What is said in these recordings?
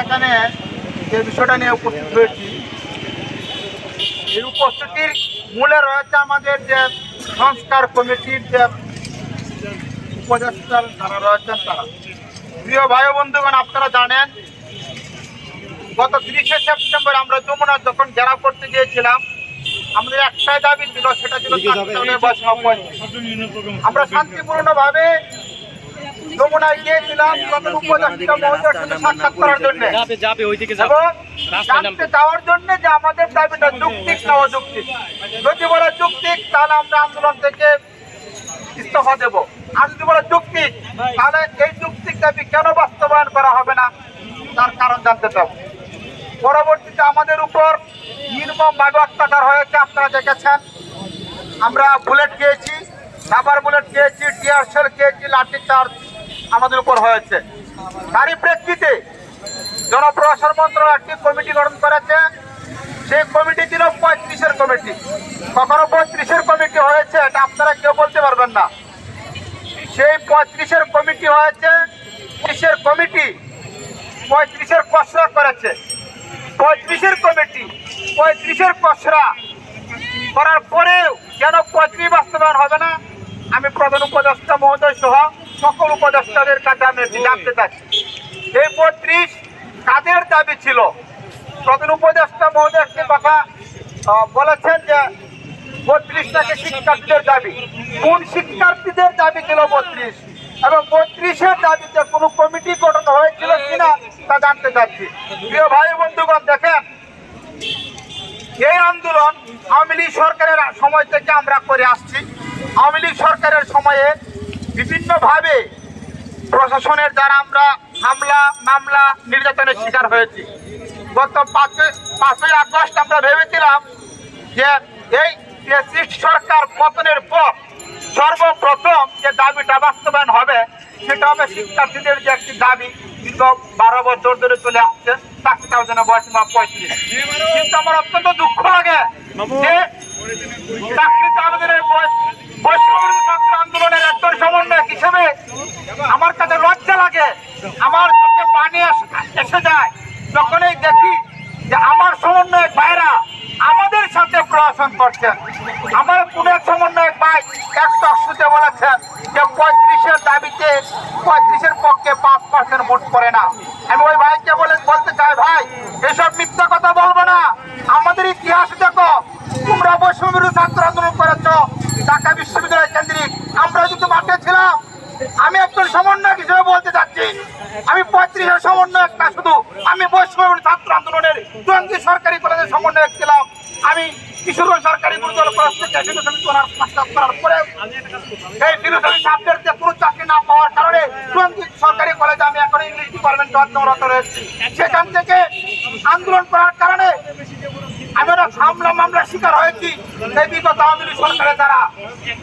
এখানে যে বিষয়টা নিয়ে উপস্থিত হয়েছি এই উপস্থিতির মূলে রয়েছে আমাদের যে সংস্কার কমিটির যে উপদেষ্টা যারা রয়েছেন তারা। প্রিয় ভাই বন্ধুগণ আপনারা জানেন গত তিরিশে সেপ্টেম্বর আমরা যমুনা যখন ঘেরাও করতে গিয়েছিলাম আমাদের একটাই দাবি ছিল সেটা ছিল। আমরা শান্তিপূর্ণভাবে যমুনায় গিয়েছিলাম তখন উপদেষ্টা মহোদয়ের সাথে সাক্ষাৎ করার জন্য। যাবে যাবে ওইদিকে যাবে। জানতে চাওয়ার জন্য যে আমাদের দাবিটা যুক্তিক না অযৌক্তিক যদি বলে যুক্তিক তাহলে আমরা আন্দোলন থেকে ইস্তফা দেব। আর যদি বলে যুক্তিক তাহলে এই যুক্তিক দাবি কেন বাস্তবায়ন করা হবে না তার কারণ জানতে চাও। পরবর্তীতে আমাদের উপর নির্মম ভাবে অত্যাচার হয়েছে আপনারা দেখেছেন। আমরা বুলেট খেয়েছি রাবার বুলেট খেয়েছি টিয়ার সেল খেয়েছি লাঠি চার্জ আমাদের উপর হয়েছে। তারই প্রেক্ষিতে জনপ্রশাসন মন্ত্রণালয় একটি কমিটি গঠন করেছে। সেই কমিটি ছিল পঁয়ত্রিশের কমিটি। কখনো পঁয়ত্রিশের কমিটি হয়েছে, এটা আপনারা কেউ বলতে পারবেন না। সেই পঁয়ত্রিশের কমিটি হয়েছে ত্রিশের কমিটি পঁয়ত্রিশের কসরা করেছে। পঁয়ত্রিশের কমিটি পঁয়ত্রিশের কসরা করার পরেও কেন পঁয়ত্রিশ বাস্তবায়ন হবে না, আমি প্রধান উপদেষ্টা মহোদয় সহ সকল উপদেষ্টাদের কাছে আমি জানতে চাচ্ছি। এই পঁয়ত্রিশ কাদের দাবি ছিল? প্রধান উপদেষ্টা মহোদয় একটি কথা বলেছেন যে বত্রিশটাকে শিক্ষার্থীদের দাবি। কোন শিক্ষার্থীদের দাবি ছিল বত্রিশ? এবং বত্রিশের দাবিতে কোনো কমিটি গঠন হয়েছিল কিনা তা জানতে চাচ্ছি। প্রিয় ভাই বন্ধুগণ, দেখেন, এই আন্দোলন আওয়ামী সরকারের সময় থেকে আমরা করে আসছি। আওয়ামী সরকারের সময়ে বিভিন্নভাবে প্রশাসনের দ্বারা আমরা হামলা, মামলা, নির্যাতনের শিকার হয়েছি। গত পাঁচই আগস্ট আমরা ভেবেছিলাম যে এই সরকার পতনের পর সর্বপ্রথম যে দাবিটা বাস্তবায়ন হবে, সেটা হবে শিক্ষার্থীদের যে একটি দাবি, দীর্ঘ বারো বছর ধরে চলে আসছে চাকরিটাও যেন বয়স পঁয়ত্রিশ। কিন্তু আমার অত্যন্ত দুঃখ লাগে যে চাকরিতে আবেদনের বয়স আন্দোলনের সাথে করছেন। আমার ভাই এক বলেছেন যে পঁয়ত্রিশের দাবিতে পঁয়ত্রিশের পক্ষে পাঁচ করে না। আমি ওই ভাইকে বলে বলতে চাই, ভাই, এসব মিথ্যা কথা বলব না। ঢাকা বিশ্ববিদ্যালয় কেন্দ্রিক আমরা কিন্তু মাঠে ছিলাম। আমি একজন সমন্বয়ক হিসেবে বলতে চাচ্ছি, আমি পঁয়ত্রিশের সমন্বয়ক না শুধু, আমি বৈষম্য ছাত্র আন্দোলনের টঙ্গী সরকারি কলেজের সমন্বয়ক ছিলাম। আমি কিশোরগঞ্জ সরকারি কোনো চাকরি না পাওয়ার কারণে সরকারি কলেজে আমি এখন ইংলিশ সেখান থেকে আন্দোলন করার কারণে আমি ওরা হামলা মামলা শিকার হয়েছি। সেই বিগত আওয়ামী সরকারের দ্বারা।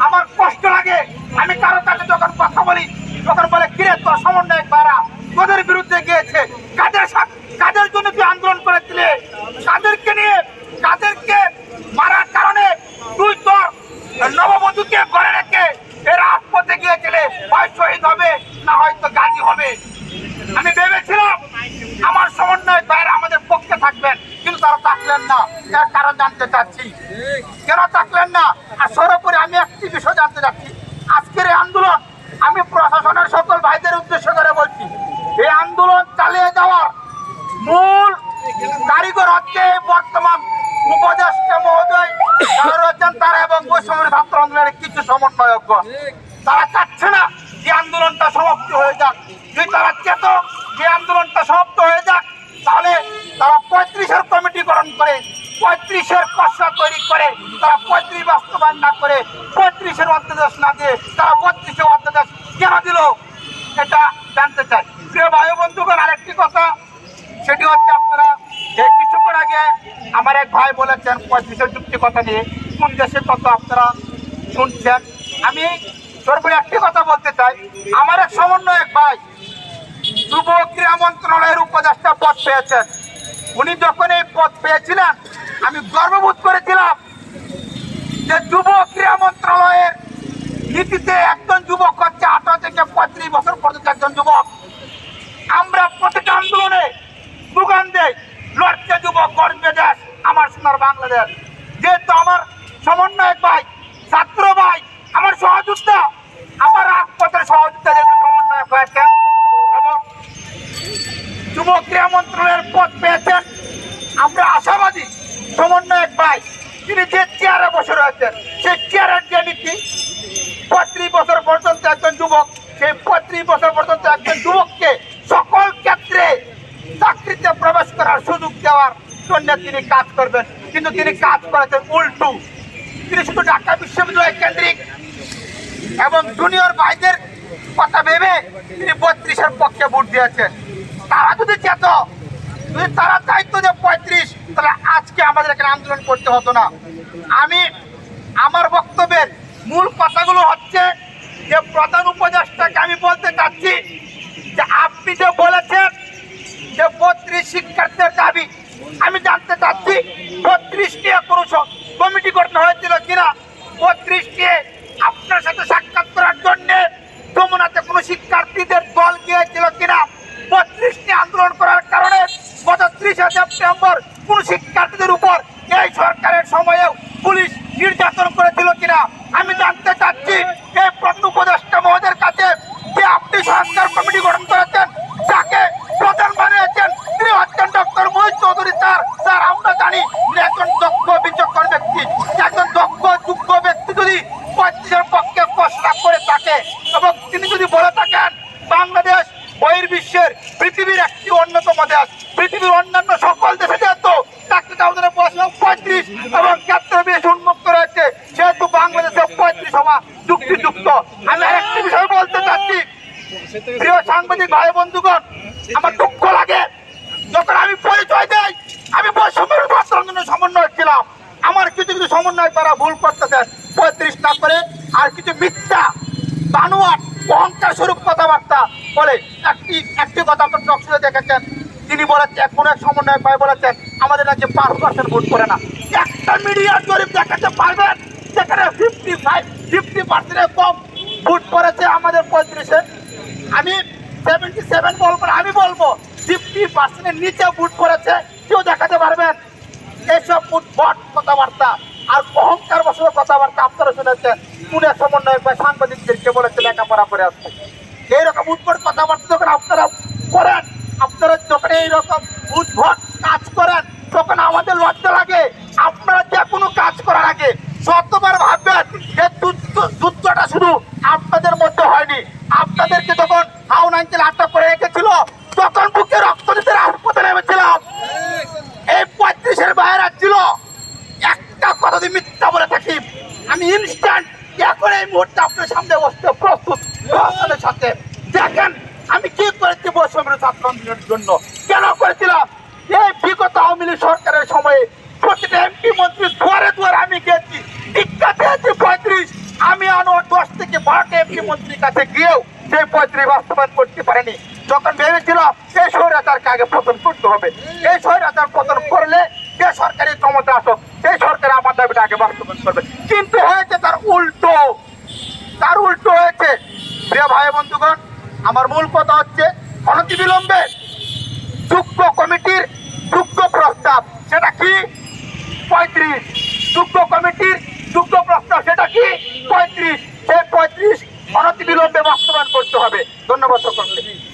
আমার কষ্ট লাগে। আমি কারও কাছে যখন কথা বলি, তখন বলে, কিরে তোর সমন্বয়ক বারা, তোদের বিরুদ্ধে গিয়েছে। কাদের কাদের জন্য তুই আন্দোলন করেছিলে? কাদেরকে নিয়ে, কাদেরকে মারার কারণে তুই তোর নববধূকে ঘরে রেখে এরা রাজপথে গিয়েছিলে হয় শহীদ হবে না হয়তো গাজী হবে আমি ভেবেছিলাম আমার সমন্বয় ভাইয়েরা আমাদের পক্ষে থাকবেন কিন্তু তারা থাকলেন না এর কারণ জানতে চাচ্ছি। কেন থাকলেন না? আর সর্বোপরি আমি একটি বিষয় জানতে চাচ্ছি। আজকের এই আন্দোলন আমি প্রশাসনের সকল ভাইদের উদ্দেশ্য করে বলছি, এই আন্দোলন চালিয়ে যাওয়ার মূল কারিগর হচ্ছে বর্তমান উপদেষ্টা মহোদয়, তারা এবং বৈষম্য ছাত্র আন্দোলনের কিছু সমন্বয়কগণ। তারা চাচ্ছে না যে আন্দোলনটা সমাপ্ত হয়ে যাক। যদি তারা চেত পঁয়ত্রিশের খসড়া তৈরি করে, তারা পঁয়ত্রিশ বাস্তবায়ন না করে পঁয়ত্রিশের অধ্যাদেশ না দিয়ে তারা বত্রিশের অধ্যাদেশ কেন দিল? এটা জানতে চাই। প্রিয় ভাই বন্ধুগণ, আরেকটি কথা, সেটি হচ্ছে আপনারা এই কিছুক্ষণ আগে আমার এক ভাই বলেছেন পঁয়ত্রিশের যুক্তি কথা নিয়ে, কোন দেশের কথা আপনারা শুনছেন? আমি সর্বোপরি একটি কথা বলতে চাই। আমার এক সমন্বয় এক ভাই যুব ক্রীড়া মন্ত্রণালয়ের উপদেষ্টা পদ পেয়েছেন। উনি যখন এই পদ পেয়েছিলেন, আমি গর্ববোধ করেছিলাম যে যুব ক্রীড়া মন্ত্রণালয়ের নীতিতে একজন যুবক হচ্ছে আঠারো থেকে পঁয়ত্রিশ বছর পর্যন্ত একজন যুবক। আমরা প্রতিটা আন্দোলনে যুবক গর্বে দেশ, আমার সোনার বাংলাদেশ। যেহেতু আমার সমন্বয়ক ভাই, ছাত্র ভাই, আমার সহযোদ্ধা, আমার রাজপথের সহযোদ্ধা যেহেতু সমন্বয়ক হয়েছেন, এবং যুব ক্রীড়া তিনি যে চেয়ারে বসে রয়েছেন, সেই চেয়ারের যে নীতি, পঁয়ত্রিশ বছর পর্যন্ত একজন যুবক, সেই পঁয়ত্রিশ বছর পর্যন্ত একজন যুবককে সকল ক্ষেত্রে চাকরিতে প্রবেশ করার সুযোগ দেওয়ার জন্য তিনি কাজ করবেন। কিন্তু তিনি কাজ করেছেন উল্টু। তিনি শুধু ঢাকা বিশ্ববিদ্যালয় কেন্দ্রিক এবং জুনিয়র ভাইদের কথা ভেবে তিনি বত্রিশের পক্ষে ভোট দিয়েছেন। তারা যদি চেত যদি তারা চাইতো যে পঁয়ত্রিশ, তাহলে আজকে আমাদের এখানে আন্দোলন করতে হতো না। আমি আমার বক্তব্যের মূল কথাগুলো হচ্ছে যে প্রধান উপদেষ্টাকে আমি বলতে চাচ্ছি যে আপনি যে বলেছেন যে বত্রিশ শিক্ষার্থীদের দাবি, আমি জানতে চাচ্ছি বত্রিশ নিয়ে কমিটি গঠন হয়েছিল কিনা? বত্রিশ নিয়ে আপনার সাথে সাক্ষাৎ করার জন্য সেপ্টেম্বর কোন শিক্ষার্থীদের উপর এই সরকারের সময়েও পুলিশ নির্যাতন করেছিল কিনা? আমি জানতে চাচ্ছি, এই প্রধান উপদেষ্টা মহোদয়ের কাছে যে আপনি সংস্কার কমিটি গঠন করেছেন যাকে প্রধান বানিয়েছেন তিনি হচ্ছেন doctor Mohit Chowdhury sir sir আমরা জানি তিনি একজন দক্ষ বিচক্ষণ ব্যক্তি একজন দক্ষ যোগ্য ব্যক্তি যদি পঁয়ত্রিশের পক্ষে ঘোষণা করে থাকে এবং তিনি যদি বলে থাকেন বাংলাদেশ বহির্বিশ্বের পৃথিবীর একটি অন্যতম দেশ পৃথিবীর অন্যান্য সকল দেশে যেহেতু চাকরিটা আমাদের বয়স পঁয়ত্রিশ এবং ক্ষেত্র বেশি উন্মুক্ত রয়েছে সেহেতু বাংলাদেশে পঁয়ত্রিশ হওয়া যুক্তিযুক্ত আমি আরেকটি বিষয় বলতে চাচ্ছি প্রিয় সাংবাদিক ভাই বন্ধুগণ আমার দুঃখ লাগে যখন আমি পরিচয় দেই আমি বৈষম্যের আন্দোলনের সমন্বয় ছিলাম আমার কিছু কিছু সমন্বয় তারা ভুল করতেছে। পঁয়ত্রিশ না করে আর কিছু মিথ্যা, বানোয়াট অহংকার স্বরূপ কথাবার্তা বলে একটি একটি কথা আপনার টকশোতে দেখেছেন। তিনি বলেছেন, কোনো এক সমন্বয় ভাই বলেছেন, আমাদের রাজ্যে পাঁচ পার্সেন্ট ভোট করে না। একটা মিডিয়ার জরিপ দেখাতে পারবেন? যেখানে ফিফটি ফাইভ ফিফটি পার্সেন্টের কম ভোট পড়েছে আমাদের পঁয়ত্রিশে। আমি সেভেন্টি সেভেন বলব আমি বলব ফিফটি পার্সেন্টের নিচে ভোট করেছে কেউ দেখাতে পারবেন? এইসব উদ্ভট কথাবার্তা আর অহংকার বসত কথাবার্তা আপনারা শুনেছেন। পুনে সমন্বয় বা সাংবাদিকদেরকে বলেছে লেখাপড়া করে আসছে এইরকম উদ্ভট কথাবার্তা যখন আপনারা করেন, আপনারা যখন এইরকম উদ্ভট কাজ করেন তখন আমাদের লজ্জা লাগে আপনারা যে কোনো কাজ করার আগে শতবার ভাববেন যে যুদ্ধ- যুদ্ধটা শুধু আপনাদের মধ্যে হয়নি আপনাদেরকে যখন হাউন আঙ্কেল আটক করে রেখেছিল তখন বুকে রক্ত দিতে রাজপথে নেমেছিলাম এই পঁয়ত্রিশের বাইরে ছিল একটা কথা যদি মিথ্যা বলে থাকি আমি ইনস্ট্যান্ট এখন এই মুহূর্তে আপনার সামনে বসতে প্রস্তুত। প্রস্তুতের সাথে। দেখেন, আমি কি করেছি বৈষম্যের ছাত্র জন্য? কেন করেছিলাম? এই বিগত আওয়ামী লীগ সরকারের সময়ে প্রতিটা এমপি মন্ত্রী দুয়ারে দুয়ারে আমি গেছি টিক্কা দিয়েছি পঁয়ত্রিশ। আমি আনো দশ থেকে বারোটা এমপি মন্ত্রীর কাছে গিয়েও সেই পঁয়ত্রিশ বাস্তবায়ন করতে পারেনি। যখন ভেবেছিলাম এই স্বৈরাচারকে আগে পতন করতে হবে। এই স্বৈরাচার পতন করলে যে সরকারি ক্ষমতা আসুক। সেই সরকার আমার দাবিটা আগে বাস্তবায়ন করবে। কিন্তু হয়েছে আমার মূল কথা হচ্ছে অনতি বিলম্বে যুগ্ম কমিটির যুগ্ম প্রস্তাব। সেটা কি? পঁয়ত্রিশ। যুগ্ম কমিটির যুগ্ম প্রস্তাব, সেটা কি? পঁয়ত্রিশ। সে পঁয়ত্রিশ অনতি বিলম্বে বাস্তবায়ন করতে হবে। ধন্যবাদ সকলকে।